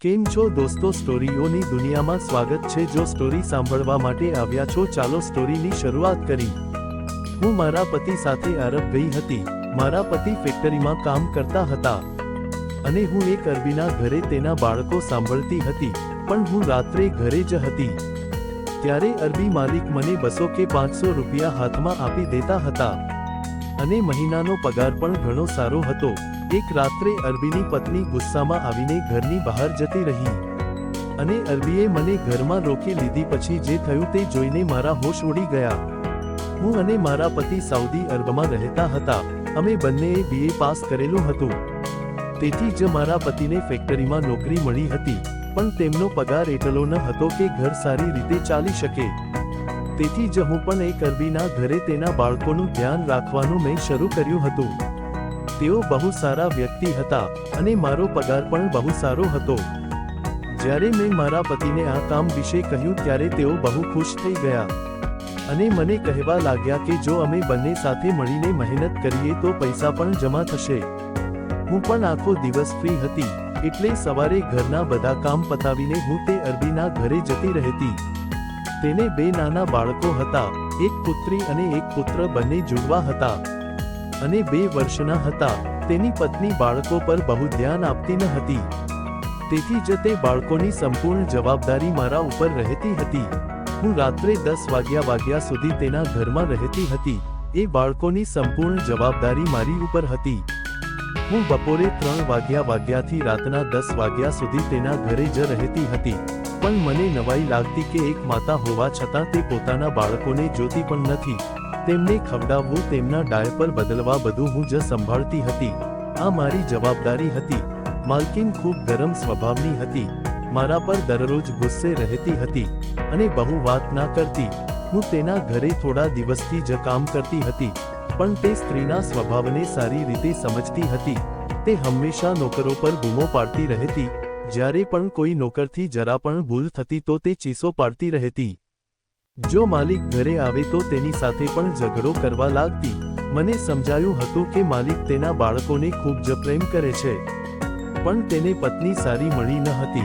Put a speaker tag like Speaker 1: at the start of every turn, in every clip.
Speaker 1: કેમ છો દોસ્તો? સ્ટોરીઓની દુનિયામાં સ્વાગત છે. જો સ્ટોરી સાંભળવા માટે આવ્યા છો, ચાલો સ્ટોરીની શરૂઆત કરી હું મારા પતિ સાથે આરબ ગઈ હતી. મારા પતિ ફેક્ટરીમાં કામ કરતા હતા. અને હું એક અરબીના ઘરે તેના બાળકો સાંભળતી હતી. પણ હું રાત્રે ઘરે જ હતી. ત્યારે અરબી માલિક મને બસો કે પાંચસો રૂપિયા હાથમાં આપી દેતા હતા. અને મહિનાનો પગાર પણ ઘણો સારો હતો. એક રાત્રે અરબીની પત્ની ગુસ્સામાં આવીને ઘરની બહાર જતી રહી. અને અરબીએ મને ઘરમાં રોકી લીધી પછી જે થયું તે જોઈને મારા હોશ ઉડી ગયા. હું અને મારા પતિ સાઉદી અરબમાં રહેતા હતા. અમે બંનેએ બીએ પાસ કરેલું હતું. તેથી જ મારા પતિને ફેક્ટરીમાં નોકરી મળી હતી. પણ તેમનો પગાર એટલો ન હતો કે ઘર સારી રીતે ચાલી શકે. તેથી જ હું પણ એક અરબીના ઘરે તેના બાળકોનું ધ્યાન રાખવાનું મેં શરૂ કર્યું હતું. તેઓ બહુ સારા વ્યક્તિ હતા અને મારો પગાર પણ બહુ સારો હતો. જ્યારે મેં મારા પતિને આ કામ વિશે કહ્યું ત્યારે તેઓ બહુ ખુશ થઈ ગયા. અને મને કહેવા લાગ્યા કે જો અમે બંને સાથે મળીને મહેનત કરીએ તો પૈસા પણ જમા થશે. હું પણ આખો દિવસ ફ્રી હતી, એટલે સવારે ઘરના બધા કામ પતાવીને હું તે અરબીના ઘરે જતી રહેતી. તેને બે નાના બાળકો હતા, એક પુત્રી અને એક પુત્ર બંને જુડવા હતા. અને બે વર્ષના હતા. તેની પત્ની બાળકો પર બહુ ધ્યાન આપતી ન હતી. તેથી જ તે બાળકોની સંપૂર્ણ જવાબદારી મારા ઉપર રહેતી હતી. હું રાત્રે દસ વાગ્યા વાગ્યા સુધી તેના ઘરમાં રહેતી હતી. એ બાળકોની સંપૂર્ણ જવાબદારી મારી ઉપર હતી. હું બપોરે ત્રણ વાગ્યા વાગ્યાથી રાતના દસ વાગ્યા સુધી તેના ઘરે જ રહેતી હતી. પણ મને નવાઈ લાગતી કે એક માતા હોવા છતાં તે પોતાના બાળકોને જોતી પણ નથી. તેમને ખવડાવવું તેમના ડાયપર બદલવા બધું હું જ સંભાળતી હતી. આ મારી જવાબદારી હતી. માલકીન ખૂબ ગરમ સ્વભાવની હતી. મારા પર દરરોજ ગુસ્સે રહેતી હતી અને બહુ વાત ના કરતી. હું તેના ઘરે થોડા દિવસથી જ કામ કરતી હતી. પણ તે સ્ત્રીના સ્વભાવને સારી રીતે સમજતી હતી. તે હંમેશા નોકરો પર બૂમો પાડતી રહેતી. જ્યારે પણ કોઈ નોકરથી જરા પણ ભૂલ થતી તો તે ચીસો પાડતી રહેતી. જો માલિક ઘરે આવે તો તેની સાથે પણ ઝઘડો કરવા લાગતી. મને સમજાયું હતું કે માલિક તેના બાળકોને ખૂબ જ પ્રેમ કરે છે. પણ તેને પત્ની સારી મળી ન હતી.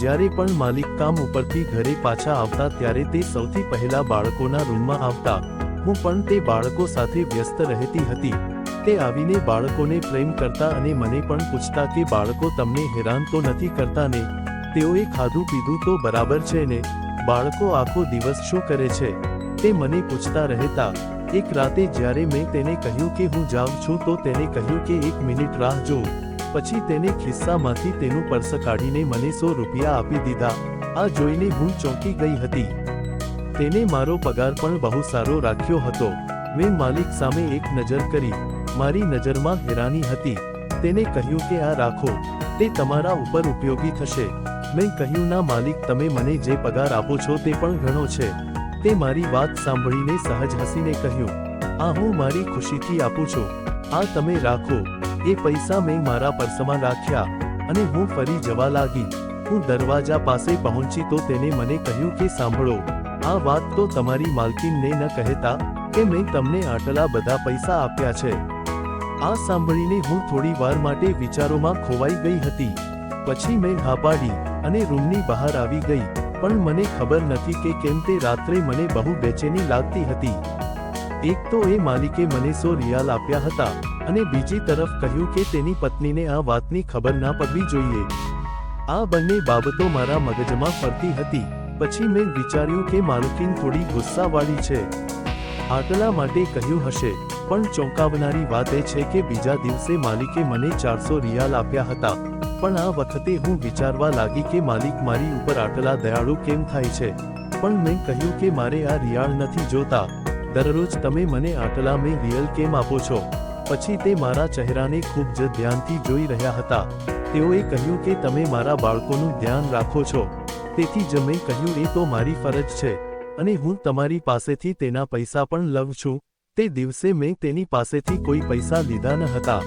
Speaker 1: જ્યારે પણ માલિક કામ ઉપરથી ઘરે પાછા આવતા ત્યારે તે સૌથી પહેલા બાળકોના રૂમમાં આવતા. હું પણ તે બાળકો સાથે વ્યસ્ત રહેતી હતી. તે આવીને બાળકોને પ્રેમ કરતા અને મને પણ પૂછતા કે બાળકો તમને હેરાન તો નથી કરતા ને? તેઓએ ખાધું પીધું તો બરાબર છે ને? બાળકો આખો દિવસ શું કરે છે? તે મને પૂછતા રહેતા, એક રાતે જ્યારે મેં તેને કહ્યું કે હું જાઉં છું તો તેને કહ્યું કે એક મિનિટ રાહ જો પછી તેને ખિસ્સામાંથી તેનું પર્સ કાઢીને મને સો રૂપિયા આપી દીધા. આ જોઈને હું ચોંકી ગઈ હતી. તેને મારો પગાર પણ બહુ સારો રાખ્યો હતો. મેં માલિક સામે એક નજર કરી. મારી નજરમાં હેરાની હતી. તેને કહ્યું કે આ રાખો. તે તમારા ઉપર ઉપયોગી થશે. મેં કહ્યું, ના માલિક, તમે મને જે પગાર આપો છો તે પણ ઘણો છે. તે મારી વાત સાંભળીને સહજ હસીને કહ્યું, આ હું મારી ખુશીથી આપું છું. આ તમે રાખો. એ પૈસા મેં મારા પર્સમાં રાખ્યા અને હું ફરી જવા લાગી. હું દરવાજા પાસે પહોંચી તો તેને મને કહ્યું કે, સાંભળો. આ વાત તો તમારી માલકીનને ન કહેતા કે મેં તમને આટલા બધા પૈસા આપ્યા છે. આ સાંભળીને હું થોડી વાર માટે વિચારોમાં ખોવાઈ ગઈ હતી. પછી મેં હા પાડી. અને રૂમની બહાર આવી ગઈ, પણ મને ખબર નથી કે કેમ તે રાત્રે મને બહુ બેચેની લાગતી હતી. એક તો એ માલિકે મને સો રિયાલ આપ્યા હતા, અને બીજી તરફ કહ્યું કે તેની પત્નીને આ વાતની ખબર ના પડવી જોઈએ. આ બંને બાબતો મારા મગજમાં ફરતી હતી, પછી મેં વિચાર્યું કે માલકીન થોડી ગુસ્સાવાળી છે. આટલા માટે કહ્યું હશે, પણ ચોંકાવનારી વાત એ છે કે બીજા દિવસે માલિકે મને ચારસો રિયાલ આપ્યા હતા. પણ આ વખતે હું વિચારવા લાગી કે માલિક મારી ઉપર આટલા દયાળુ કેમ થાય છે? પણ મેં કહ્યું કે મારે આ રિયાળ નથી જોતા. દરરોજ તમે મને આટલા મેં રિયલ કેમ આપો છો? પછી તે મારા ચહેરાને ખૂબ જ ધ્યાનથી જોઈ રહ્યા હતા. તેઓએ કહ્યું કે તમે મારા બાળકોનું ધ્યાન રાખો છો. તેથી જ મેં કહ્યું, એ તો મારી ફરજ છે. અને હું તમારી પાસેથી તેના પૈસા પણ લઉં છું. તે દિવસે મેં તેની પાસેથી કોઈ પૈસા લીધા ન હતા.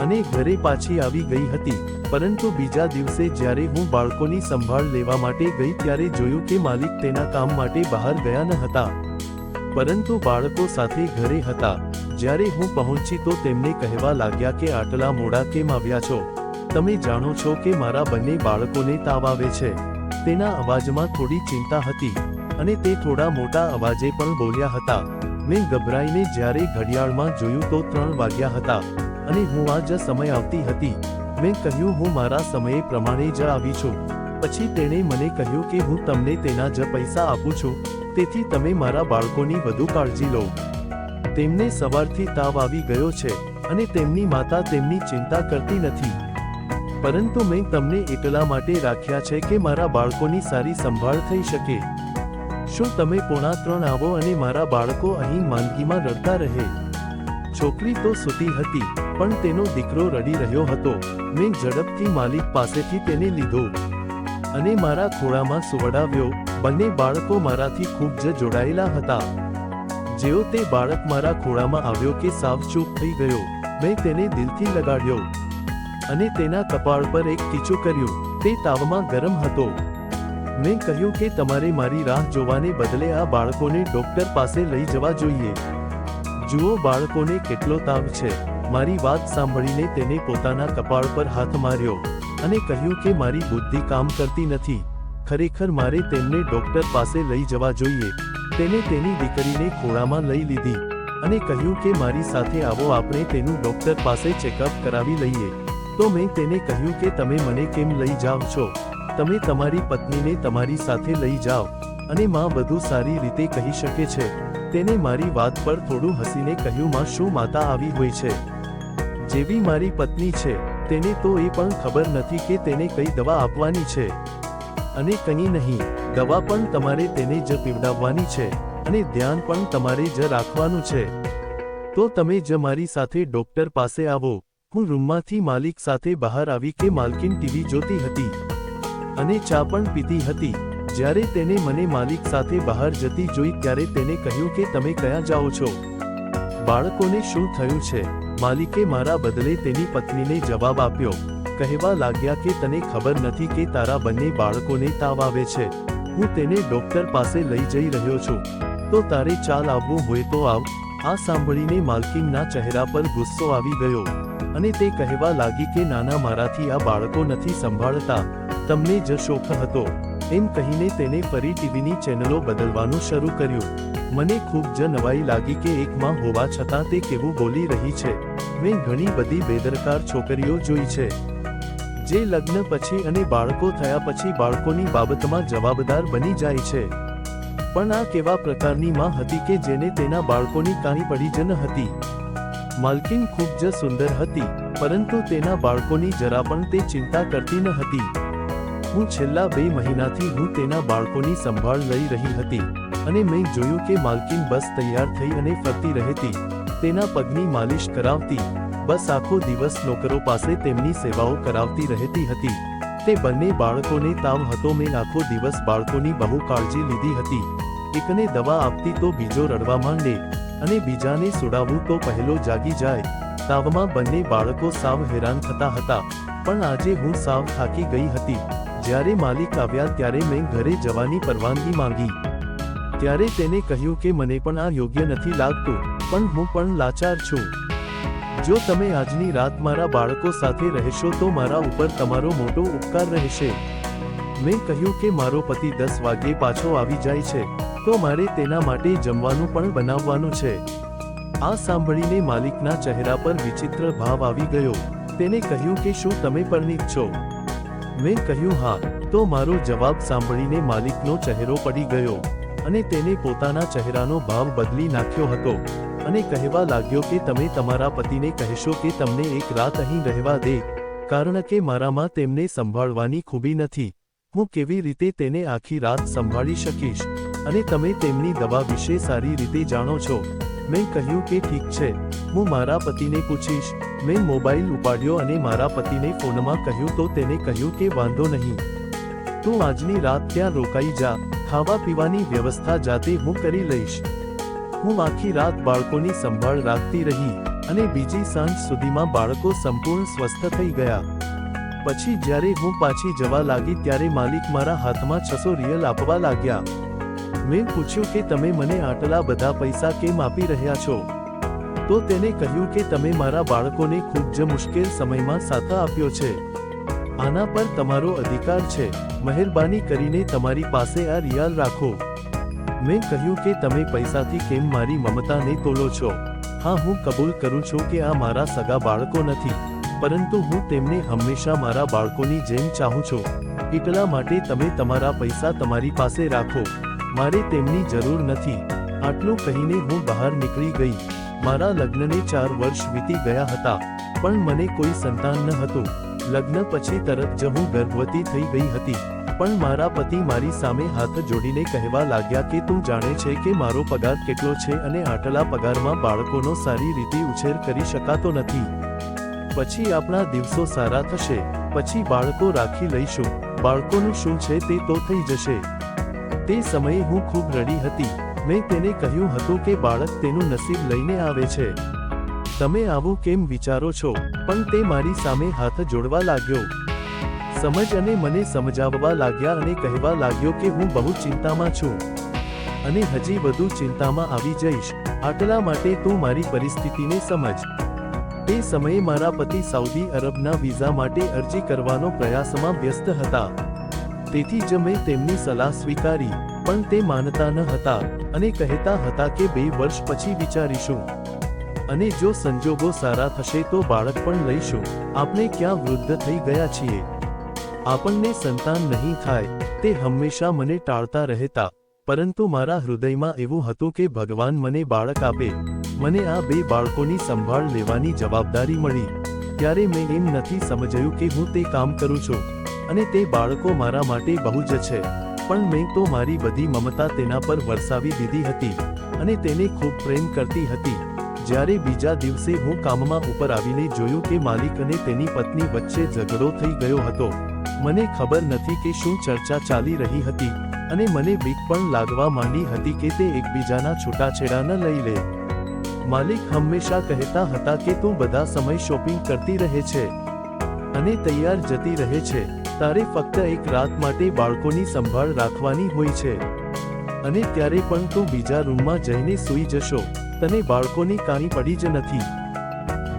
Speaker 1: અને ઘરે પાછી આવી ગઈ હતી. પરંતુ બીજા દિવસે જ્યારે હું બાળકોની સંભાળ લેવા માટે ગઈ ત્યારે જોયું કે માલિક તેના કામ માટે બહાર ગયા ન હતા. પરંતુ બાળકો સાથે ઘરે હતા. જ્યારે હું પહોંચી તો તેમને કહેવા લાગ્યા કે, આટલા મોડા કેમ આવ્યા છો? તમે જાણો છો કે મારા બંને બાળકોને તાવ આવે છે. તેના અવાજમાં થોડી ચિંતા હતી અને તે થોડા મોટા અવાજે પણ બોલ્યા હતા. મેં ગભરાઈને જ્યારે ઘડિયાળમાં જોયું તો ત્રણ વાગ્યા હતા. અને હું આ જ સમય આવતી હતી. મેં કહ્યું, હું મારા સમયે પ્રમાણે જ આવી છું. પછી તેણે મને કહ્યું કે, હું તમને તેના જ પૈસા આપું છું. તેથી તમે મારા બાળકોની વધુ કાળજી લો. તેમને સવારથી તાવ આવી ગયો છે અને તેમની માતા તેમની ચિંતા કરતી નથી. પરંતુ મેં તમને એટલા માટે રાખ્યા છે કે મારા બાળકોની સારી સંભાળ થઈ શકે. શું તમે પોણા ત્રણ આવો અને મારા બાળકો અહીં માંદગીમાં રડતા રહે? છોકરી તો સૂતી હતી. પણ તેનો દીકરો રડી રહ્યો હતો. મેં ઝડપથી માલિક પાસેથી તેને લીધો અને મારા ખોળામાં સુવડાવ્યો. બંને બાળકો મારાથી ખૂબ જ જોડાયેલા હતા. જેઓ તે બાળક મારા ખોળામાં આવ્યો કે સાવ ચૂપ થઈ ગયો. મેં તેને દિલથી લગાડ્યો અને તેના કપાળ પર એક ટીચું કર્યું. તે તાવમાં ગરમ હતો. મેં કહ્યું કે તમારે મારી રાહ જોવાને બદલે આ બાળકોને ડોક્ટર પાસે લઈ જવા જોઈએ. જુઓ બાળકોને કેટલો તાવ છે. મારી વાત સાંભળીને તેને પોતાના કપાળ પર હાથ માર્યો અને કહ્યું કે મારી બુદ્ધિ કામ કરતી નથી. ખરેખર મારે તેમને ડોક્ટર પાસે લઈ જવા જોઈએ. તેને તેની દીકરીને ખોળામાં લઈ લીધી અને કહ્યું કે મારી સાથે આવો, આપણે તેનું ડોક્ટર પાસે ચેકઅપ કરાવી લઈએ. તો મેં તેને કહ્યું કે તમે મને કેમ લઈ જાઓ છો? તમે તમારી પત્નીને તમારી સાથે લઈ જાઓ અને માં બધું સારી રીતે કહી શકે છે. તેને મારી વાત પર થોડું હસીને કહ્યું, માં, શું માતા આવી હોય છે? જેવી મારી પત્ની છે, તેને તો એ પણ ખબર નથી કે તેને કઈ દવા આપવાની છે. અને કંઈ નહીં, દવા પણ તમારે તેને જ પીવડાવવાની છે, અને ધ્યાન પણ તમારે જ રાખવાનું છે. તો તમે જ મારી સાથે ડોક્ટર પાસે આવો, હું રૂમમાંથી માલિક સાથે બહાર આવી કે માલકીન ટીવી જોતી હતી. અને ચા પણ પીતી હતી. જ્યારે તેને મને માલિક સાથે બહાર જતી જોઈ ત્યારે તેને કહ્યું કે તમે ક્યાં જાઓ છો? બાળકોને શું થયું છે? માલિકે મારા બદલે તેની પત્નીને જવાબ આપ્યો. કહેવા લાગ્યા કે તને ખબર નથી કે તારા બંને બાળકોને તાવ આવે છે. હું તેને ડોક્ટર પાસે લઈ જઈ રહ્યો છું. તો તારે ચાલ આવવું હોય તો આવ. આ સાંભળીને માલકીનના ચહેરા પર ગુસ્સો આવી ગયો. અને તે કહેવા લાગી કે નાના મારાથી આ બાળકો નથી સંભાળતા. તમને જ શોખ હતો. એમ કહીને તેને ફરી ટીવીની ચેનલો બદલવાનું શરૂ કર્યું. મને ખૂબ જ નવાઈ લાગી કે એક માં હોવા છતાં તે કેવું બોલી રહી છે. મેં ઘણી બધી બેદરકાર છોકરીઓ જોઈ છે. જે લગ્ન પછી અને બાળકો થયા પછી બાળકોની બાબતમાં જવાબદાર બની જાય છે. પણ આ કેવા પ્રકારની માં હતી કે જેને તેના બાળકોની કાણી પડી જ ન હતી. માલકીન ખૂબ જ સુંદર હતી, પરંતુ તેના બાળકોની જરા પણ તે ચિંતા કરતી ન હતી. હું છેલ્લા બે મહિનાથી હું તેના બાળકોની સંભાળ લઈ રહી હતી. અને મેં જોયું કે માલકીન બસ તૈયાર થઈ અને ફરતી રહેતી. તેના પગની માલિશ કરાવતી. બસ આખો દિવસ નોકરો પાસે તેમની સેવાઓ કરાવતી રહેતી હતી. તે બંને બાળકોને તાવ હતો. મેં આખો દિવસ બાળકોની બહુ કાળજી લીધી હતી. એકને દવા આપતી તો બીજો રડવા માંડે અને બીજાને સુડાવવું તો પહેલો જાગી જાય. તાવમાં બંને બાળકો સાવ હેરાન થતા હતા. પણ આજે હું સાવ થાકી ગઈ હતી. જ્યારે માલિક આવ્યા ત્યારે મેં ઘરે જવાની પરવાનગી માંગી. ત્યારે તેને કહ્યું કે મને પણ આ યોગ્ય નથી લાગતું, પણ હું પણ લાચાર છું. જો તમે આજની રાત મારા બાળકો સાથે રહેશો તો મારા ઉપર તમારો મોટો ઉપકાર રહેશે. મેં કહ્યું કે મારો પતિ દસ વાગ્યે પાછો આવી જાય છે, તો મારે તેના માટે જમવાનું પણ બનાવવાનું છે. આ સાંભળીને માલિકના ચહેરા પર વિચિત્ર ભાવ આવી ગયો. તેને કહ્યું કે શું તમે પરણિત છો? મેં કહ્યું, હા. તો મારો જવાબ સાંભળીને માલિકનો ચહેરો પડી ગયો. અને તેને પોતાના ચહેરાનો ભાવ બદલી નાખ્યો હતો. અને કહેવા લાગ્યો કે તમે તમારા પતિને કહેશો કે તમને એક રાત અહીં રહેવા દે, કારણ કે મારામાં તેમને સંભાળવાની ખૂબી નથી. હું કેવી રીતે તેને આખી રાત સંભાળી શકીશ? અને તમે તેમની દવા વિશે સારી રીતે જાણો છો. મેં કહ્યું કે ઠીક છે. હું મારા પતિને પૂછીશ. મેં મોબાઈલ ઉપાડ્યો અને મારા પતિને ફોનમાં કહ્યું તો તેને કહ્યું કે વાંધો નહીં. તું આજની રાત ત્યાં રોકાઈ જા. ખાવા પીવાની વ્યવસ્થા જાતે હું કરી લઈશ. હું આખી રાત બાળકોની સંભાળ રાખતી રહી અને બીજી સાંજ સુધીમાં બાળકો સંપૂર્ણ સ્વસ્થ થઈ ગયા. પછી જ્યારે હું પાછી જવા લાગી ત્યારે માલિક મારા હાથમાં છસો રિયલ આપવા લાગ્યા. મેં પૂછ્યું કે તમે મને આટલા બધા પૈસા કેમ આપી રહ્યા છો? તો તેને કહ્યું કે તમે મારા બાળકોને ખૂબ જ મુશ્કેલ સમયમાં સાથ આપ્યો છે. આના પર તમારો અધિકાર છે. મહેરબાની કરીને તમારી પાસે આ રિયાલ રાખો. મેં કહ્યું કે તમે પૈસાથી કેમ મારી મમતાને તોલો છો? હા, હું કબૂલ કરું છું કે આ મારા સગા બાળકો નથી. પરંતુ હું તેમને હંમેશા મારા બાળકોની જેમ ચાહું છું. એટલા માટે તમે તમારા પૈસા તમારી પાસે રાખો. મારે તેમની જરૂર નથી. આટલું કહીને હું બહાર નીકળી ગઈ. મારા લગ્નને ચાર વર્ષ વીતી ગયા હતા. પણ મને કોઈ સંતાન ન હતું. લગ્ન પછી તરત જ હું ગર્ભવતી થઈ ગઈ હતી. પણ મારા પતિ મારી સામે હાથ જોડીને કહેવા લાગ્યા કે તું જાણે છે કે મારો પગાર કેટલો છે અને આટલા પગારમાં બાળકોનો સારી રીતે ઉછેર કરી શકાતો નથી. પછી આપણા દિવસો સારા થશે. પછી બાળકો રાખી લઈશું. બાળકોનું શું છે તે તો થઈ જશે. તે સમયે હું ખૂબ રડી હતી. મેં તેને કહ્યું હતું કે બાળક તેનું નસીબ લઈને આવે છે. તમે આવું કેમ વિચારો છો? પણ તે મારી સામે હાથ જોડવા લાગ્યો. સમજ અને મને સમજાવવા લાગ્યા અને કહેવા લાગ્યો કે હું બહુ ચિંતામાં છું. અને હજી વધુ ચિંતામાં આવી જઈશ. આટલા માટે તું મારી પરિસ્થિતિને સમજ. તે સમયે મારા પતિ સાઉદી અરબના વિઝા માટે અરજી કરવાનો પ્રયાસમાં વ્યસ્ત હતા. તેથી જ મેં તેમની સલાહ સ્વીકારી, પણ તે માનતા ન હતા અને કહેતા હતા કે બે વર્ષ પછી વિચારીશું. અને જો સંજોગો સારા થશે તો બાળક પણ લઈશું. આપણે ક્યાં વૃદ્ધ થઈ ગયા છીએ? આપણને સંતાન નહીં થાય, તે હંમેશા મને ટાળતા રહેતા. પરંતુ મારા હૃદયમાં એવું હતું કે ભગવાન મને બાળક આપે. મને આ બે બાળકોની સંભાળ લેવાની જવાબદારી મળી. ત્યારે મેં એમ નથી સમજ્યું કે હું તે કામ કરું છું. અને તે બાળકો મારા માટે બહુ જ છે. પણ મેં તો મારી બધી મમતા તેના પર વરસાવી દીધી હતી. અને તેને ખૂબ પ્રેમ કરતી હતી. જ્યારે બીજા દિવસે હું કામમાં ઉપર આવીને જોયું કે માલિક અને તેની પત્ની વચ્ચે ઝઘડો થઈ ગયો હતો. મને ખબર નથી કે શું ચર્ચા ચાલી રહી હતી અને મને બીક પણ લાગવા માંડી હતી કે તે એકબીજાના છૂટાછેડા ન લઈ લે. માલિક હંમેશા કહેતા હતા કે તું બધા સમય શોપિંગ કરતી રહે છે અને તૈયાર જતી રહે છે. તારે ફક્ત એક રાત માટે બાળકોની સંભાળ રાખવાની હોય છે. અને ત્યારે પણ તું બીજા રૂમમાં જઈને સૂઈ જશો. તને બાળકોની કાંઈ પડી જ નથી.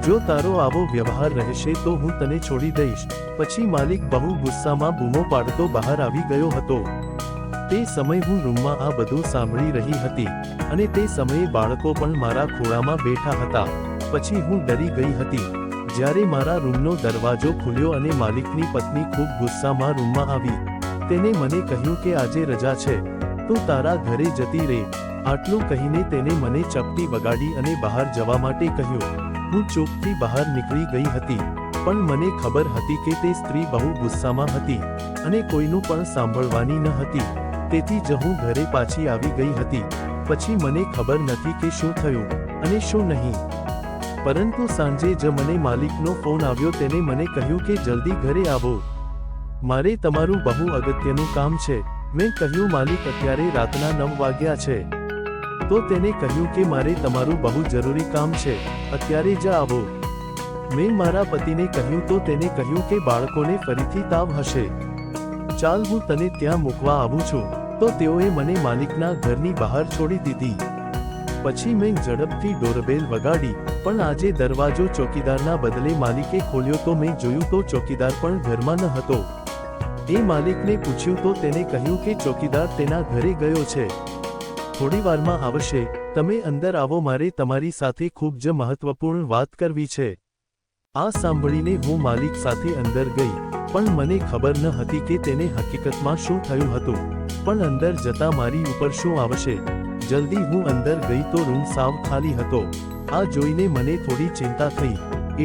Speaker 1: જો તારો આવો વ્યવહાર રહેશે તો હું તને છોડી દઈશ. પછી માલિક બહુ ગુસ્સામાં બૂમો પાડતો બહાર આવી ગયો હતો. તે સમય હું રૂમમાં આ બધું સાંભળી રહી હતી અને તે સમયે બાળકો પણ મારા ખોળામાં બેઠા હતા. પછી હું ડરી ગઈ હતી. જ્યારે મારા રૂમનો દરવાજો ખુલ્યો અને માલિકની પત્ની ખૂબ ગુસ્સામાં રૂમમાં આવી. તેને મને કહ્યું કે આજે રજા છે. તું તારા ઘરે જતી રહે. આટલું કહીને તેને મને ચપટી વગાડી અને બહાર જવા માટે કહ્યું, હું ચોકથી બહાર નીકળી ગઈ હતી, પણ મને ખબર હતી કે તે સ્ત્રી બહુ ગુસ્સામાં હતી અને કોઈનું પણ સાંભળવાની ન હતી. તેથી જ હું ઘરે પાછી આવી ગઈ હતી. પછી મને ખબર નથી કે શું થયું અને શું નહીં. પરંતુ સાંજે જ મને માલિકનો ફોન આવ્યો. તેને મને કહ્યું કે, જલ્દી ઘરે આવો. મારે તમારું બહુ અગત્યનું કામ છે. મેં કહ્યું, માલિક અત્યારે રાતના નવ વાગ્યા છે. તો તેને કહ્યું કે મારે તમારું બહુ જરૂરી કામ છે, અત્યારે જ આવો. મેં મારા પતિને કહ્યું તો તેને કહ્યું કે બાળકોને ફરીથી તાવ હશે. ચાલ હું તને ત્યાં મૂકવા આવું છું. તો તેઓએ મને માલિકના ઘરની બહાર છોડી દીધી. પછી મેં ઝડપથી ડોરબેલ વગાડી, પણ આજે દરવાજો ચોકીદારના બદલે માલિકે ખોલ્યો તો મેં જોયું તો ચોકીદાર પણ ઘરમાં ન હતો. એ માલિકને પૂછ્યું તો તેને કહ્યું કે ચોકીદાર તેના ઘરે ગયો છે. થોડી વારમાં આવશે. તમે અંદર આવો, મારે તમારી સાથે ખૂબ જ મહત્વપૂર્ણ વાત કરવી છે. આ સાંભળીને હું માલિક સાથે અંદર ગઈ, પણ મને ખબર ન હતી કે તેને હકીકતમાં શું થયું હતું. પણ અંદર જતા મારી ઉપર શું આવશે? જલ્દી હું અંદર ગઈ તો રૂમ સાવ ખાલી હતો. આ જોઈને મને થોડી ચિંતા થઈ.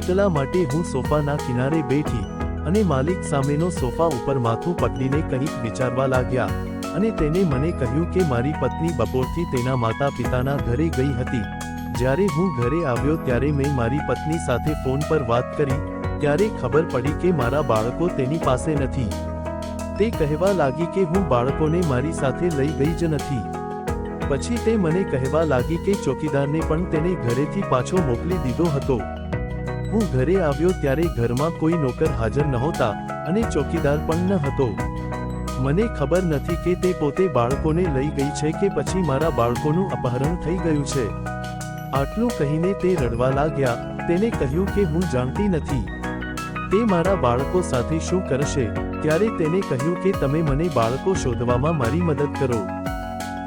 Speaker 1: એટલા માટે હું સોફાના કિનારે બેઠી અને માલિક સામેનો સોફા ઉપર માથું પકડીને કંઈક વિચારવા લાગ્યા. અને તેને મને કહ્યું કે મારી પત્ની બપોરથી તેના માતા પિતાના ઘરે ગઈ હતી. જ્યારે હું ઘરે આવ્યો ત્યારે મેં મારી પત્ની સાથે ફોન પર વાત કરી, ત્યારે ખબર પડી કે મારા બાળકો તેની પાસે નથી. તે કહેવા લાગી કે હું બાળકોને મારી સાથે લઈ ગઈ જ નથી. પછી તે મને કહેવા લાગી કે ચોકીદારને પણ તેને ઘરેથી પાછો મોકલી દીધો હતો. હું ઘરે આવ્યો ત્યારે ઘરમાં કોઈ નોકર હાજર નહોતા અને ચોકીદાર પણ ન હતો. મને ખબર નથી કે તે પોતે બાળકોને લઈ ગઈ છે કે પછી મારા બાળકોનું અપહરણ થઈ ગયું છે. આટલું કહીને તે રડવા લાગ્યા. તેને કહ્યું કે હું જાણતી નથી. તે મારા બાળકો સાથે શું કરશે? ત્યારે તેને કહ્યું કે તમે મને બાળકો શોધવામાં મારી મદદ કરો.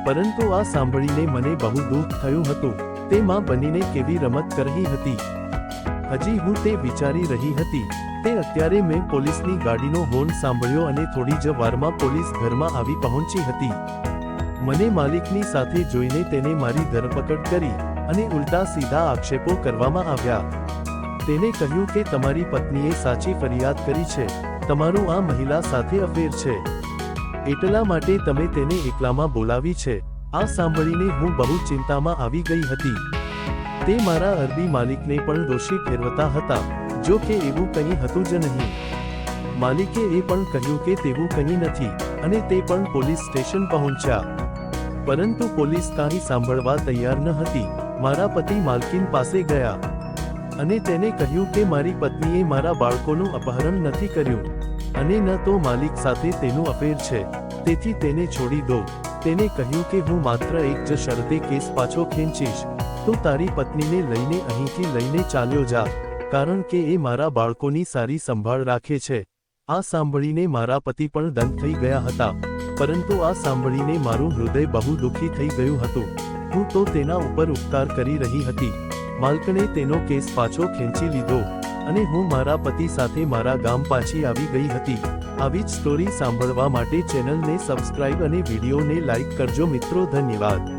Speaker 1: પરંતુ આ સાંભળીને મને બહુ દુઃખ થયું હતું. તે માં બનીને કેવી રમત કરી હતી. હજી હું તે વિચારી રહી હતી. તે અત્યારે મેં પોલીસની ગાડીનો હોર્ન સાંભળ્યો અને થોડી જ વારમાં પોલીસ ઘરમાં આવી પહોંચી હતી. મને માલિકની સાથે જોઈને તેને મારી ધરપકડ કરી અને ઉલટા સીધા આક્ષેપો કરવામાં આવ્યા. તેને કહ્યું કે તમારી પત્નીએ સાચી ફરિયાદ કરી છે. તમારું આ મહિલા સાથે અફેર છે. એટલા માટે તમે તેને એકલામાં બોલાવી છે. આ સાંભળીને હું બહુ ચિંતામાં આવી ગઈ હતી. તે મારા અરબી માલિકને પણ દોષી ઠેરવતા હતા. જો કે એવું કંઈ હતું જ નહીં. માલિકે એ પણ કહ્યું કે તેવું કંઈ નથી અને તે પણ પોલીસ સ્ટેશન પહોંચ્યા. પરંતુ પોલીસ કાંઈ સાંભળવા તૈયાર ન હતી. મારા પતિ માલકીન પાસે ગયા અને તેને કહ્યું કે મારી પત્નીએ મારા બાળકોનું અપહરણ નથી કર્યું અને ન તો માલિક સાથે તેનું અફેર છે. તેથી તેને છોડી દો. તેને કહ્યું કે હું માત્ર એક જ શરતે કેસ પાછો ખેંચીશ. તું તારી પત્નીને લઈને અહીંથી લઈને ચાલ્યો જા. કારણ કે એ મારા બાળકોની સારી સંભાળ રાખે છે. આ સાંભળીને મારા પતિ પણ દંત થઈ ગયા હતા. પરંતુ આ સાંભળીને મારું હૃદય બહુ દુઃખી થઈ ગયું હતું. હું તો તેના ઉપર ઉપકાર કરી રહી હતી. માલકણે તેનો કેસ પાછો ખેંચી લીધો અને હું મારા પતિ સાથે મારા ગામ પાછી આવી ગઈ હતી. આવી જ સ્ટોરી સાંભળવા માટે ચેનલને સબસ્ક્રાઇબ અને વિડીયોને લાઇક કરજો મિત્રો, ધન્યવાદ.